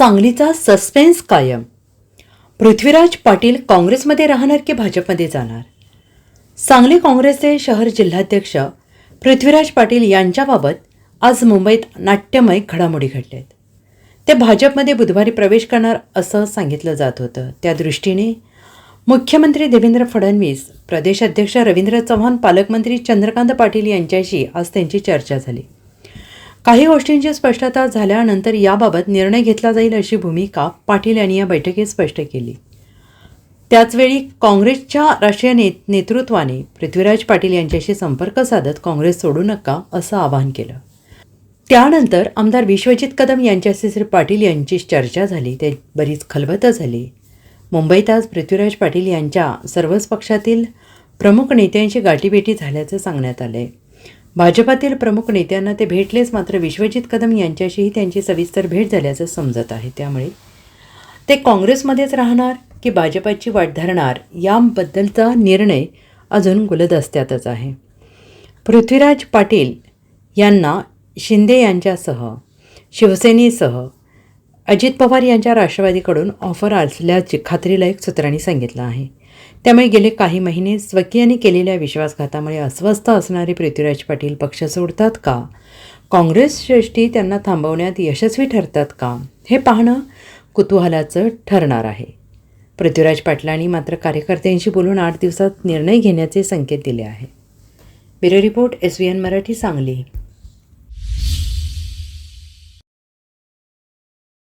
सांगलीचा सस्पेन्स कायम. पृथ्वीराज पाटील काँग्रेसमध्ये राहणार की भाजपमध्ये जाणार? सांगली काँग्रेसचे शहर जिल्हाध्यक्ष पृथ्वीराज पाटील यांच्याबाबत आज मुंबईत नाट्यमय घडामोडी घडल्यात. ते भाजपमध्ये बुधवारी प्रवेश करणार असं सांगितलं जात होतं. त्या दृष्टीने मुख्यमंत्री देवेंद्र फडणवीस प्रदेश अध्यक्ष रवींद्र चव्हाण पालकमंत्री चंद्रकांत पाटील यांच्याशी आज त्यांची चर्चा झाली. काही गोष्टींची स्पष्टता झाल्यानंतर याबाबत निर्णय घेतला जाईल अशी भूमिका पाटील यांनी या बैठकीत स्पष्ट केली. त्याचवेळी काँग्रेसच्या राष्ट्रीय ने नेतृत्वाने पृथ्वीराज पाटील यांच्याशी संपर्क साधत काँग्रेस सोडू नका असं आवाहन केलं. त्यानंतर आमदार विश्वजित कदम यांच्याशी श्री पाटील यांची चर्चा झाली. ते बरीच खलबत झाली. मुंबईत आज पृथ्वीराज पाटील यांच्या सर्वच पक्षातील प्रमुख नेत्यांशी गाठीभेटी झाल्याचं सांगण्यात आलं आहे भाजपातील प्रमुख नेत्यांना ते भेटलेच मात्र विश्वजित कदम यांच्याशीही त्यांची सविस्तर भेट झाल्याचं समजत आहे. त्यामुळे ते काँग्रेसमध्येच राहणार की भाजपाची वाट धरणार याबद्दलचा निर्णय अजून गुलदस्त्यातच आहे. पृथ्वीराज पाटील यांना शिंदे यांच्यासह शिवसेनेसह अजित पवार यांच्या राष्ट्रवादीकडून ऑफर असल्याची खात्रीलायक सूत्रांनी सांगितलं आहे. त्यामुळे गेले काही महिने स्वकीयांनी केलेल्या विश्वासघातामुळे अस्वस्थ असणारे पृथ्वीराज पाटील पक्ष सोडतात का? काँग्रेस श्रेष्ठी त्यांना थांबवण्यात यशस्वी ठरतात का? हे पाहणं कुतूहलाचं ठरणार आहे. पृथ्वीराज पाटलांनी मात्र कार्यकर्त्यांशी बोलून आठ दिवसात निर्णय घेण्याचे संकेत दिले आहे. Bureau report S V N Marathi Sangli.